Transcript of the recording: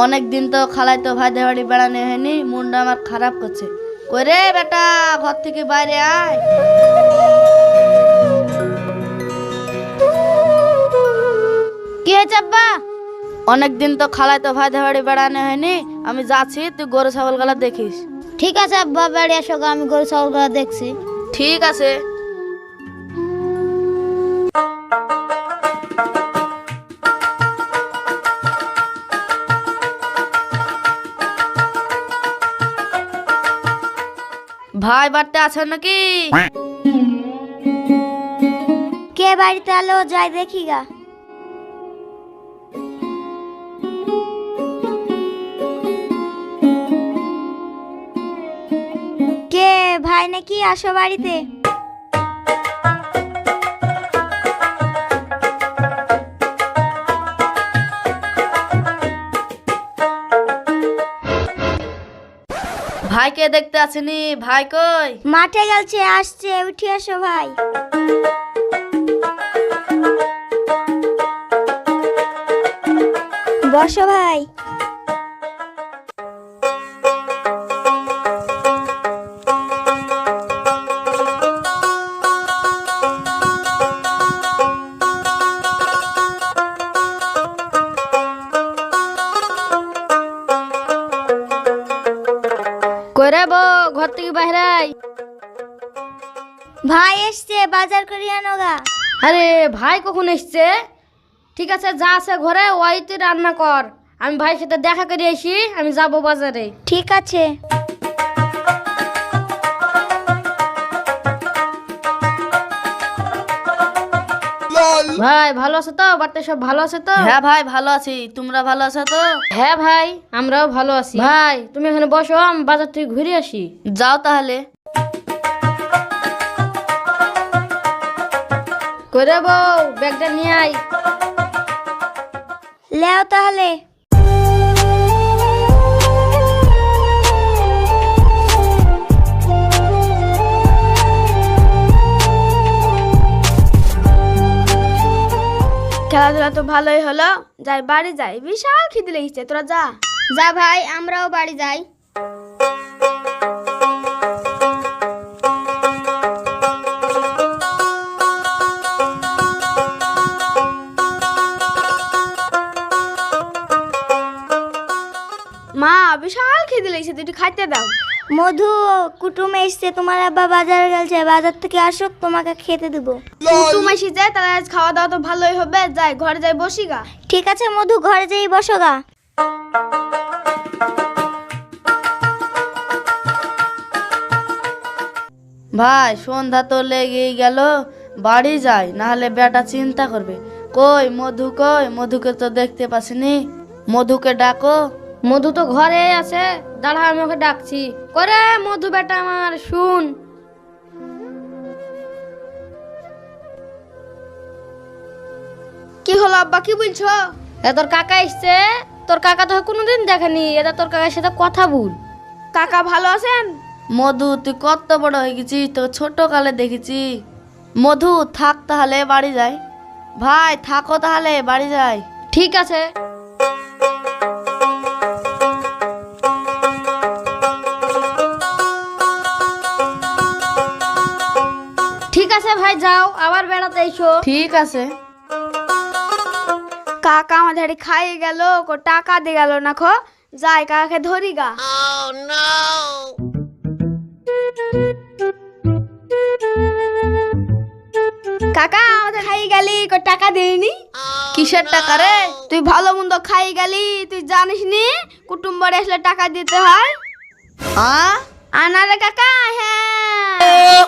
অনেক দিন তো খালাই তো ভাই দেবাড়ি বেড়ানো হয়নি মনটা আমার খারাপ করছে। করে বেটা ঘর থেকে বাইরে আয়। কি হয়েছে আব্বা? অনেক দিন তো খালাই তো ভাই দেবাড়ি বেড়ানো হয়নি আমি যাচ্ছি তুই গরু ছাগলগুলা দেখিস। ঠিক আছে আব্বা বাড়ি আসো গো, আমি গরু ছাগলগুলো দেখছি। ঠিক আছে। ভাই বাড়তে আছেন নাকি? কে বাড়িতে আলো, যাই দেখি গা। কে, ভাই নাকি, আসো বাড়িতে। ভাইকে দেখতে আসেনি? ভাই কই? মাঠে গেলছে আসছে উঠি আসো ভাই। বসো ভাই। কইরে বো ঘর থেকে বাইরে আয়। ভাই এসছে বাজার করে আনো গা। আরে ভাই কখন এসছে? ঠিক আছে যা আছে ঘরে ওই তুই রান্না কর। আমি ভাইয়ের সাথে দেখা করে আসি আমি যাব বাজারে। ঠিক আছে। ভাই ভালো আছো তো? বাড়িতে সব ভালো আছে তো? হ্যাঁ ভাই ভালো আছি। তোমরা ভালো আছো তো? হ্যাঁ ভাই আমরাও ভালো আছি। ভাই। তুমি এখানে বসো আমি বাজার থেকে ঘুরে আসি। যাও তাহলে। করে বউ ব্যাগটা নিয়ে আয়। লেও তাহলে। খেলাধুলা তো ভালোই হলো। যাই বাড়ি যাই। বিশাল খিদে লেগেছে। তোরা যা। যা ভাই আমরাও বাড়ি যাই। মা বিশাল খিদে লেগেছে। তুই খাইতে দাও। মধু কুটুম এসছে তোমার আব্বা বাজারে গেছে বাজার থেকে আসুক তোমাকে খেতে দেবো। কুটুম এসে যায় তাহলে আজ খাওয়া দাওয়া তো ভালোই হবে যাই ঘরে যাই বসি গা। ঠিক আছে মধু ঘরে যাই বসো গা। ভাই সন্ধ্যা তো লেগেই গেল বাড়ি যাই নাহলে বেটা চিন্তা করবে। কই মধু কই? মধুকে তো দেখতে পাসনি মধুকে ডাকো। মধু তো ঘরে আছে দাঁড়া আমি ওকে ডাকছি। করে মধু বেটা আমার শুন। কি হলো আব্বা কি বলছো? এ তোর কাকা এসছে? তোর কাকা তো কোনোদিন দেখেনি? এটা তোর কাকার সাথে কথা বল। কাকা ভালো আছেন? মধু তুই কত বড় হয়ে গেছিস তো ছোট কালে দেখেছি। মধু থাক তাহলে বাড়ি যাই। ভাই থাকো তাহলে বাড়ি যাই। ঠিক আছে। আছে ভাই যাও আবার বেড়াতে এসো। ঠিক আছে। কাকা আমাদের খাইয়ে গেল কো টাকা দিয়ে গেল না খো যাই কাকাকে ধরি গা। কাকা আমাদের খাই গেলি কো টাকা দেয়নি কিসের টাকা রে? তুই ভালো মন্দ খাই গেলি তুই জানিস নি কুটুম বাড়ি আসলে টাকা দিতে হয়। আ? আনারে কাকা হ্যাঁ।